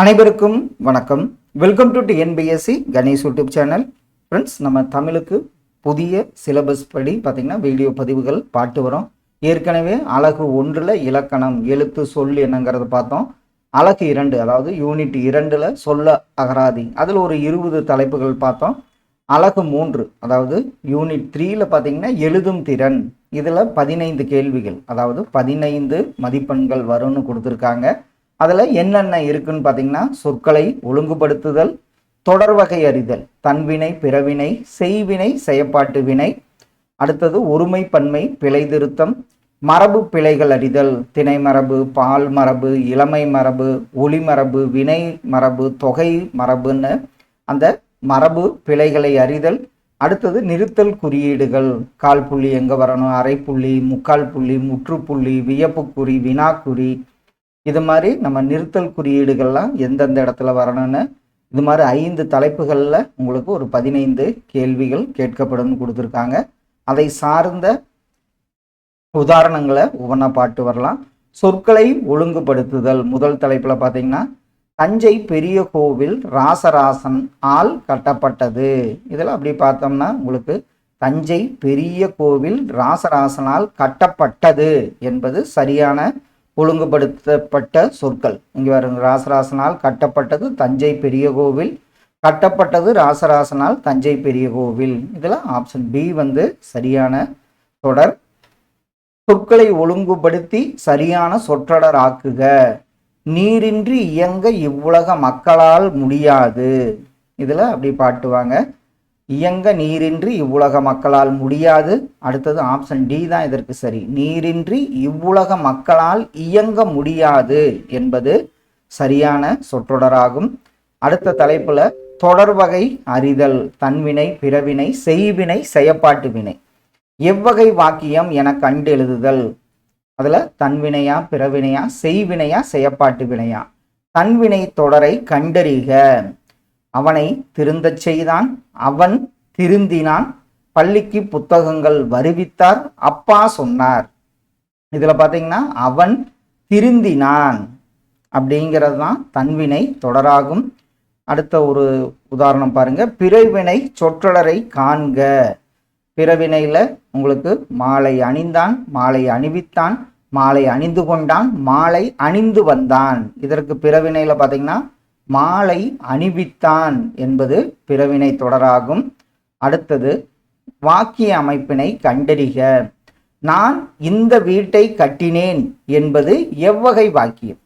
அனைவருக்கும் வணக்கம். Welcome to TNPSC Ganesh YouTube channel friends நம்ம தமிழுக்கு புதிய சிலபஸ் படி பார்த்திங்கன்னா வீடியோ பதிவுகள் பாட்டு வரும். ஏற்கனவே அழகு ஒன்றில் இலக்கணம் எழுத்து சொல் என்னங்கிறத பார்த்தோம். அழகு இரண்டு அதாவது யூனிட் இரண்டில் சொல்ல அகராதி. அதில் ஒரு இருபது தலைப்புகள் பார்த்தோம். அழகு மூன்று அதாவது யூனிட் த்ரீயில் பார்த்திங்கன்னா எழுதும் திறன். இதில் பதினைந்து கேள்விகள் அதாவது பதினைந்து மதிப்பெண்கள் வரும்னு கொடுத்துருக்காங்க. அதில் என்னென்ன இருக்குன்னு பார்த்தீங்கன்னா சொற்களை ஒழுங்குபடுத்துதல் தொடர் வகை அறிதல் தன்வினை பிறவினை செய்வினை செயப்பாட்டு வினை அடுத்தது ஒருமை பன்மை பிழை திருத்தம் மரபு பிழைகள் அறிதல் திணை மரபு பால் மரபு இளமை மரபு ஒளி மரபு வினை மரபு தொகை மரபுன்னு அந்த மரபு பிழைகளை அறிதல் அடுத்தது நிறுத்தல் குறியீடுகள் கால் புள்ளி எங்கே வரணும் அரைப்புள்ளி முக்கால் புள்ளி முற்றுப்புள்ளி வியப்புக்குறி வினாக்குறி இது மாதிரி நம்ம நிறுத்தல் குறியீடுகள்லாம் எந்தெந்த இடத்துல வரணும்னு இது மாதிரி ஐந்து தலைப்புகளில் உங்களுக்கு ஒரு பதினைந்து கேள்விகள் கேட்கப்படும் கொடுத்துருக்காங்க. அதை சார்ந்த உதாரணங்களை ஒவ்வொன்றா பாட்டு வரலாம். சொற்களை ஒழுங்குபடுத்துதல் முதல் தலைப்பில் பார்த்தீங்கன்னா தஞ்சை பெரிய கோவில் ராசராசன் ஆல் கட்டப்பட்டது. இதில் அப்படி பார்த்தோம்னா உங்களுக்கு தஞ்சை பெரிய கோவில் ராசராசனால் கட்டப்பட்டது என்பது சரியான ஒழுங்குபடுத்தப்பட்ட சொற்கள். இங்கே வருங்க ராசராசனால் கட்டப்பட்டது தஞ்சை பெரிய கோவில். கட்டப்பட்டது ராசராசனால் தஞ்சை பெரிய கோவில். இதில் ஆப்ஷன் பி வந்து சரியான தொடர். சொற்களை ஒழுங்குபடுத்தி சரியான சொற்றொடர் ஆக்குக. நீரின்றி இயங்க இவ்வுலக மக்களால் முடியாது. இதில் அப்படி பாட்டுவாங்க. இயங்க நீரின்றி இவ்வுலக மக்களால் முடியாது. அடுத்தது ஆப்ஷன் டி தான் இதற்கு சரி. நீரின்றி இவ்வுலக மக்களால் இயங்க முடியாது என்பது சரியான சொற்றொடராகும். அடுத்த தலைப்புல தொடர்வகை அறிதல் தன்வினை பிறவினை செய்வினை செயப்பாட்டு வினை. எவ்வகை வாக்கியம் என கண்டு எழுதுதல். அதுல தன்வினையா பிறவினையா செய்வினையா செயப்பாட்டு வினையா. தன்வினை தொடரை கண்டறிக. அவனை திருந்தச் செய்தான். அவன் திருந்தினான். பள்ளிக்கு புத்தகங்கள் வருவித்தார். அப்பா சொன்னார். இதில் பார்த்தீங்கன்னா அவன் திருந்தினான் அப்படிங்கிறது தான் தன்வினை தொடராகும். அடுத்த ஒரு உதாரணம் பாருங்க. பிறவினை சொற்றொடரை காண்க. பிறவினையில் உங்களுக்கு மாலை அணிந்தான் மாலை அணிவித்தான் மாலை அணிந்து கொண்டான் மாலை அணிந்து வந்தான். இதற்கு பிறவினையில் பார்த்தீங்கன்னா மாலை அணிவித்தான் என்பது பிறவினை தொடராகும். அடுத்தது வாக்கிய அமைப்பினை கண்டறிக. நான் இந்த வீட்டை கட்டினேன் என்பது எவ்வகை வாக்கியம்?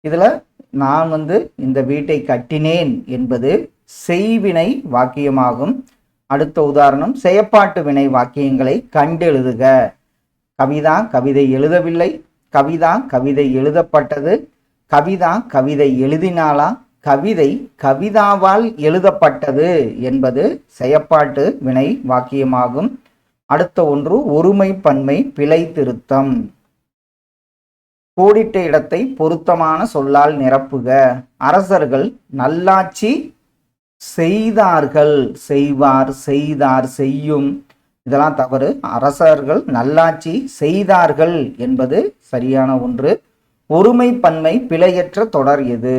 இதில் நான் வந்து இந்த வீட்டை கட்டினேன் என்பது செய்வினை வாக்கியமாகும். அடுத்த உதாரணம் செயப்பாட்டு வினை வாக்கியங்களை கண்டெழுதுக. கவிதா கவிதை எழுதவில்லை. கவிதா கவிதை எழுதப்பட்டது. கவிதா கவிதை எழுதினாளா? கவிதை கவிதாவால் எழுதப்பட்டது என்பது செயப்பாட்டு வினை வாக்கியமாகும். அடுத்த ஒன்று ஒருமை பன்மை பிழை திருத்தம். கோடிட்ட இடத்தை பொருத்தமான சொல்லால் நிரப்புக. அரசர்கள் நல்லாட்சி செய்தார்கள். செய்வார் செய்தார் செய்யும். இதெல்லாம் தவறு. அரசர்கள் நல்லாட்சி செய்தார்கள் என்பது சரியான ஒன்று. ஒருமை பன்மை பிழையற்ற தொடர் எது?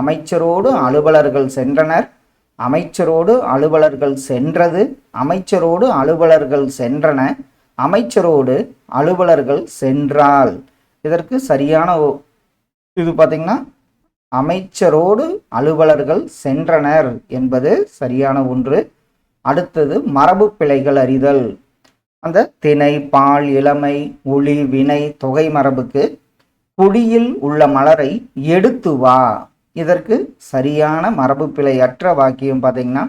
அமைச்சரோடு அலுவலர்கள் சென்றனர். அமைச்சரோடு அலுவலர்கள் சென்றது. அமைச்சரோடு அலுவலர்கள் சென்றன. அமைச்சரோடு அலுவலர்கள் சென்றால் இதற்கு சரியான ஒ- இது பார்த்தீங்கன்னா அமைச்சரோடு அலுவலர்கள் சென்றனர் என்பது சரியான ஒன்று. அடுத்தது மரபு பிழைகள் அறிதல். அந்த திணை பால் இளமை ஒளி வினை தொகை மரபுக்கு குடியில் உள்ள மலரை எடுத்து வா. இதற்கு சரியான மரபு பிழையற்ற வாக்கியம் பார்த்தீங்கன்னா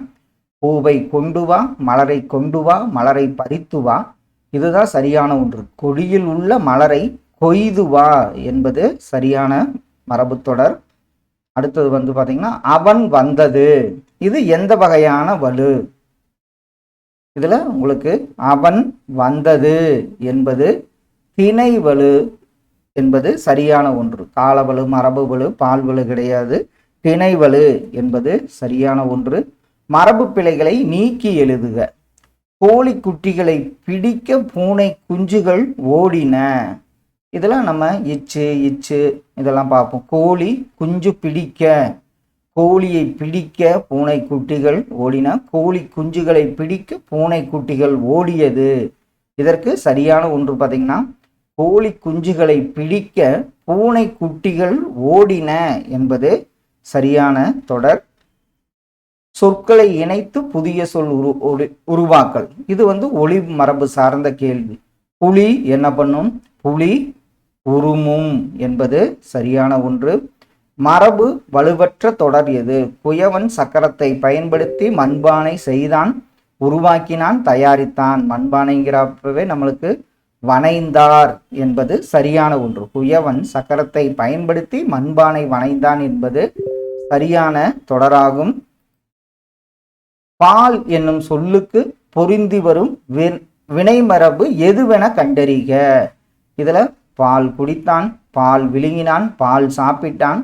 பூவை கொண்டு வா மலரை கொண்டு வா மலரை பறித்து வா. இதுதான் சரியான ஒன்று. கொடியில் உள்ள மலரை கொய்து வா என்பது சரியான மரபு தொடர். அடுத்தது வந்து பார்த்தீங்கன்னா அவன் வந்தது. இது எந்த வகையான வலு? இதில் உங்களுக்கு அவன் வந்தது என்பது திணை வலு என்பது சரியான ஒன்று. காலவலு மரபுவலு பால்வலு கிடையாது. பிணைவலு என்பது சரியான ஒன்று. மரபு பிழைகளை நீக்கி எழுதுக. கோழி குட்டிகளை பிடிக்க பூனை குஞ்சுகள் ஓடின. இதெல்லாம் நம்ம இச்சு இச்சு இதெல்லாம் பார்ப்போம். கோழி குஞ்சு பிடிக்க கோழியை பிடிக்க பூனை குட்டிகள் ஓடின. கோழி குஞ்சுகளை பிடிக்க பூனை குட்டிகள் ஓடியது. இதற்கு சரியான ஒன்று பார்த்தீங்கன்னா கோழி குஞ்சுகளை பிடிக்க பூனை குட்டிகள் ஓடின என்பது சரியான தொடர். சொற்களை இணைத்து புதிய சொல் உரு உருவாக்கல். இது வந்து ஒளி மரபு சார்ந்த கேள்வி. புலி என்ன பண்ணும்? புலி உருமும் என்பது சரியான ஒன்று. மரபு வலுவற்ற தொடர் எது? குயவன் சக்கரத்தை பயன்படுத்தி மண்பானை செய்தான் உருவாக்கினான் தயாரித்தான். மண்பானைங்கிறப்பவே நம்மளுக்கு வனைந்தார் என்பது சரியான ஒன்று. குயவன் சக்கரத்தை பயன்படுத்தி மண்பானை வனைந்தான் என்பது சரியான தொடராகும். பால் என்னும் சொல்லுக்கு பொருந்தி வரும் வினைமரபு எதுவென கண்டறிக. இதுல பால் குடித்தான் பால் விழுங்கினான் பால் சாப்பிட்டான்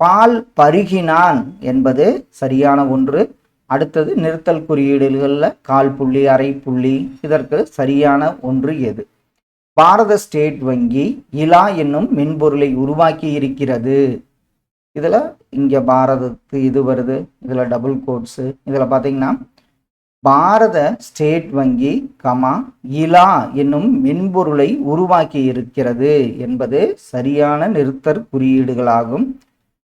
பால் பருகினான் என்பது சரியான ஒன்று. அடுத்தது நிறுத்தல் குறியீடுகளில் கால் புள்ளி அரை புள்ளி இதற்கு சரியான ஒன்று எது? பாரத ஸ்டேட் வங்கி இலா என்னும் மென்பொருளை உருவாக்கி இருக்கிறது இதில் இங்கே பாரதத்து இது வருது இதில் டபுள் கோட்ஸு இதில் பார்த்தீங்கன்னா பாரத ஸ்டேட் வங்கி கமா இலா என்னும் மென்பொருளை உருவாக்கி இருக்கிறது என்பது சரியான நிறுத்தற் குறியீடுகளாகும்.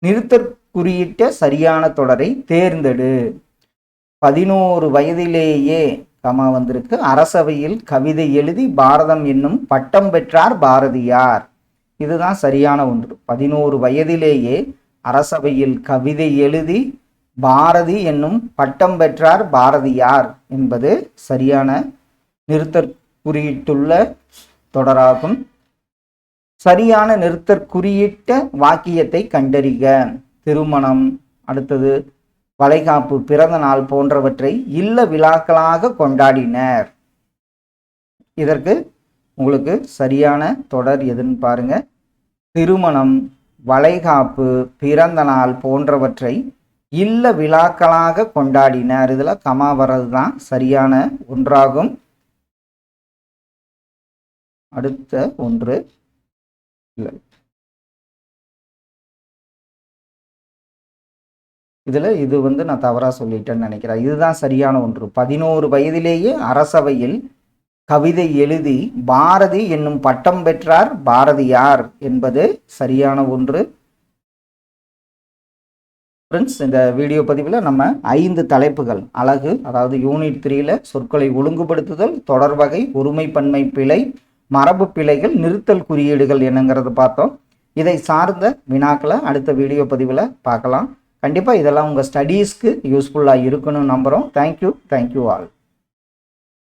நிறுத்தற் குறியிட்ட சரியான தொடரை தேர்ந்தெடு. பதினோரு வயதிலேயே கமா வந்திருக்கு. அரசவையில் கவிதை எழுதி பாரதம் என்னும் பட்டம் பெற்றார் பாரதியார். இதுதான் சரியான ஒன்று. பதினோரு வயதிலேயே அரசவையில் கவிதை எழுதி பாரதி என்னும் பட்டம் பெற்றார் பாரதியார் என்பது சரியான நிறுத்தற் குறியிட்டுள்ள தொடராகும். சரியான நிறுத்தற் குறியிட்ட வாக்கியத்தை கண்டறிக. திருமணம் அடுத்தது வளைகாப்பு பிறந்த நாள் போன்றவற்றை இல்ல விழாக்களாக கொண்டாடினர். இதற்கு உங்களுக்கு சரியான தொடர் எதுன்னு பாருங்க. திருமணம் வளைகாப்பு பிறந்த நாள் போன்றவற்றை இல்ல விழாக்களாக கொண்டாடினர். இதில் கமா வர்றது தான் சரியான ஒன்றாகும். அடுத்த ஒன்று. இல்லை. இதில் இது வந்து நான் தவறாக சொல்லிட்டேன்னு நினைக்கிறேன். இதுதான் சரியான ஒன்று. பதினோரு வயதிலேயே அரசவையில் கவிதை எழுதி பாரதி என்னும் பட்டம் பெற்றார். பாரதியார் என்பது சரியான ஒன்று. ஃப்ரெண்ட்ஸ் இந்த வீடியோ பதிவில் நம்ம ஐந்து தலைப்புகள். அழகு அதாவது யூனிட் த்ரீல சொற்களை ஒழுங்குபடுத்துதல் தொடர்வகை ஒருமைப்பன்மை பிழை மரபு பிழைகள் நிறுத்தல் குறியீடுகள் என்னங்கிறத பார்த்தோம். இதை சார்ந்த வினாக்களை அடுத்த வீடியோ பதிவில் பார்க்கலாம். கண்டிப்பாக இதெல்லாம் உங்கள் ஸ்டடீஸ்க்கு யூஸ்ஃபுல்லாக இருக்கணும்னு நம்புகிறோம் தேங்க்யூ தேங்க்யூ ஆல்